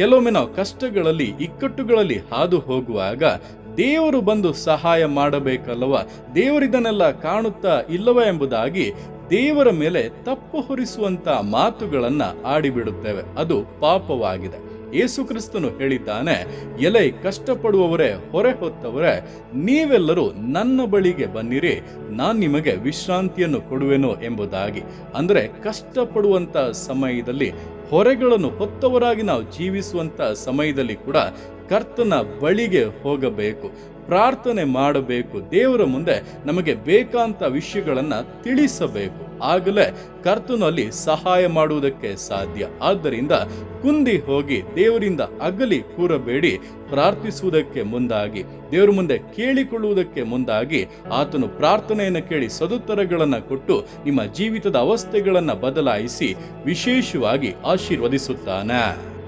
ಕೆಲವೊಮ್ಮೆ ನಾವು ಕಷ್ಟಗಳಲ್ಲಿ, ಇಕ್ಕಟ್ಟುಗಳಲ್ಲಿ ಹಾದು ಹೋಗುವಾಗ ದೇವರು ಬಂದು ಸಹಾಯ ಮಾಡಬೇಕಲ್ಲವ? ದೇವರಿದನ್ನೆಲ್ಲ ಕಾಣುತ್ತಾ ಇಲ್ಲವ ಎಂಬುದಾಗಿ ದೇವರ ಮೇಲೆ ತಪ್ಪು ಹೊರಿಸುವಂತ ಮಾತುಗಳನ್ನು ಆಡಿಬಿಡುತ್ತೇವೆ. ಅದು ಪಾಪವಾಗಿದೆ. ಯೇಸು ಕ್ರಿಸ್ತನು ಹೇಳಿದ್ದಾನೆ, ಎಲೆ ಕಷ್ಟಪಡುವವರೇ, ಹೊರೆ ಹೊತ್ತವರೇ, ನೀವೆಲ್ಲರೂ ನನ್ನ ಬಳಿಗೆ ಬನ್ನಿರಿ, ನಾನು ನಿಮಗೆ ವಿಶ್ರಾಂತಿಯನ್ನು ಕೊಡುವೆನು ಎಂಬುದಾಗಿ. ಅಂದರೆ ಕಷ್ಟಪಡುವಂತ ಸಮಯದಲ್ಲಿ ಹೊರೆಗಳನ್ನು ಹೊತ್ತವರಾಗಿ ನಾವು ಜೀವಿಸುವಂತ ಸಮಯದಲ್ಲಿ ಕೂಡ ಕರ್ತನ ಬಳಿಗೆ ಹೋಗಬೇಕು, ಪ್ರಾರ್ಥನೆ ಮಾಡಬೇಕು, ದೇವರ ಮುಂದೆ ನಮಗೆ ಬೇಕಾಂತ ವಿಷಯಗಳನ್ನು ತಿಳಿಸಬೇಕು. ಆಗಲೇ ಕರ್ತನಲ್ಲಿ ಸಹಾಯ ಮಾಡುವುದಕ್ಕೆ ಸಾಧ್ಯ. ಆದ್ದರಿಂದ ಕುಂದಿ ಹೋಗಿ ದೇವರಿಂದ ಅಗಲಿ ಕೂರಬೇಡಿ, ಪ್ರಾರ್ಥಿಸುವುದಕ್ಕೆ ಮುಂದಾಗಿ, ದೇವರ ಮುಂದೆ ಕೇಳಿಕೊಳ್ಳುವುದಕ್ಕೆ ಮುಂದಾಗಿ, ಆತನು ಪ್ರಾರ್ಥನೆಯನ್ನು ಕೇಳಿ ಸದುತ್ತರಗಳನ್ನು ಕೊಟ್ಟು ನಿಮ್ಮ ಜೀವಿತದ ಅವಸ್ಥೆಗಳನ್ನು ಬದಲಾಯಿಸಿ ವಿಶೇಷವಾಗಿ ಆಶೀರ್ವದಿಸುತ್ತಾನೆ.